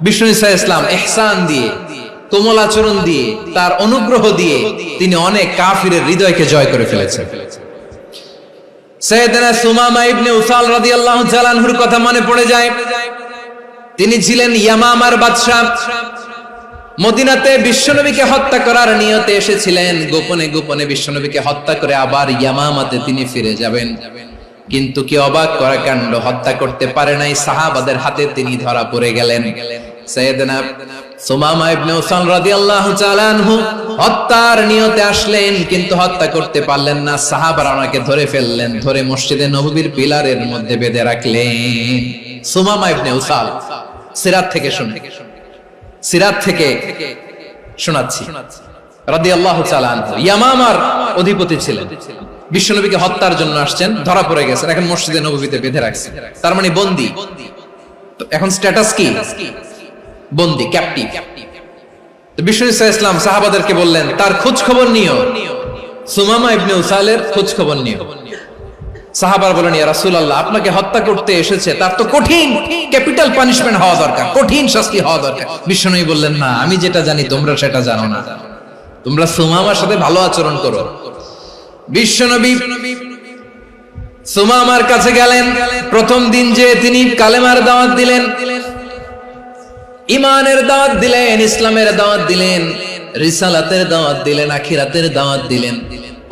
বিষ্ণু ইসা ইসলাম এহসান দিয়ে, কোমল দিয়ে, তার অনুগ্রহ দিয়ে তিনি অনেক কাফিরের হৃদয়কে জয় করে ফেলেছেন। সৈয়দনা সুমামা ইবনে উসাল রাদিয়াল্লাহু কথা মনে পড়ে যায়। তিনি ছিলেন ইয়ামামার বাদশা মদিনাতে বিশ্বনবীকে হত্যা করার নিয়তে এসেছিলেন। গোপনে গোপনে বিশ্বনবীকে হত্যা করে আবার ইয়ামামাতে তিনি ফিরে যাবেন। কিন্তু কি অবাক করা কাণ্ড? হত্যা করতে পারে নাই, সাহাবাদের হাতে তিনি ধরা পড়ে গেলেন। কিন্তু হত্যা করতে পারলেন না। ধরে ফেললেন, ধরে মসজিদে পিলারের মধ্যে বেঁধে রাখলেন। সিরাত থেকে সিরাত থেকে শোনাচ্ছি। অধিপতি ছিলেন। বিশ্বনবীকে হত্যার জন্য আসছেন, ধরা পড়ে গেছেন, এখন মসজিদে নববীতে বেঁধে রাখছে তার মানে বন্দী। এখন স্ট্যাটাস কি? বন্দী ক্যাপটিভ বললেন, তার নিও। বলেন আপনাকে হত্যা করতে এসেছে, তার তো কঠিন, ক্যাপিটাল পানিশমেন্ট হওয়া দরকার, কঠিন হওয়া দরকার। বললেন, না, আমি যেটা জানি, তোমরা সেটা জানো না। তোমরা সুমামার সাথে ভালো আচরণ করো। বিশ্বনবী সুমামার কাছে গেলেন। প্রথম দিন যে তিনি কালেমার দাওয়াত দিলেন ইমানের দাওয়াত দিলেন, ইসলামের দাওয়াত দিলেন, রিসালাতের দাওয়াত দিলেন, আখিরাতের দাওয়াত দিলেন।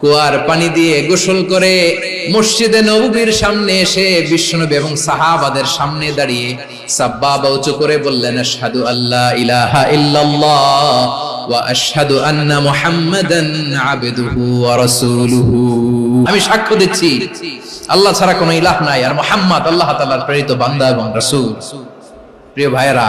কুয়ার পানি দিয়ে গোসল করে মসজিদে নবীর সামনে এসে বিশ্বনবী এবং সাহাবাদের সামনে দাঁড়িয়ে সাব্বাবা উঁচু করে বললেন, আশহাদু আল্লাহ ইলাহা ইল্লাল্লাহ আন্না আমি সাক্ষ্য দিচ্ছি, আল্লাহ ছাড়া কোনো ইলাহ নাই, আর মুহাম্মদ আল্লাহ তাআলার প্রেরিত বান্দা এবং রাসূল। প্রিয় ভাইরা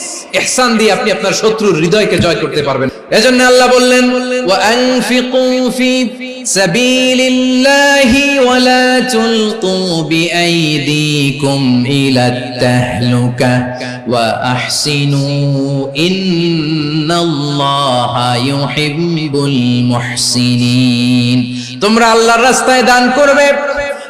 ইহসান দিয়ে আপনি আপনার শত্রুর হৃদয়কে জয় করতে পারবেন। এজন্য আল্লাহ বললেন আনফিকু ফি সাবিলিল্লাহি ওয়া লা তুলকু বিআইদিকুম ইলা তাহলুকা ওয়া আহসিনু ইন্নাল্লাহা ইউহিব্বুল মুহসিনিন। তোমরা আল্লাহর রাস্তায় দান করবে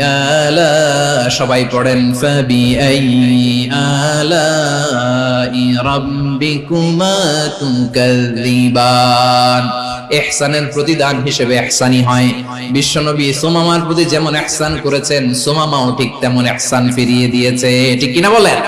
আলা, সবাই পড়েন ফাবি আলা প্রতিদান হিসেবে ইহসানি হয়। বিশ্বনবী সোমামার প্রতি যেমন ইহসান করেছেন, সোমামাও ঠিক তেমন ইহসান ফিরিয়ে দিয়েছে। ঠিক কিনা বলেন?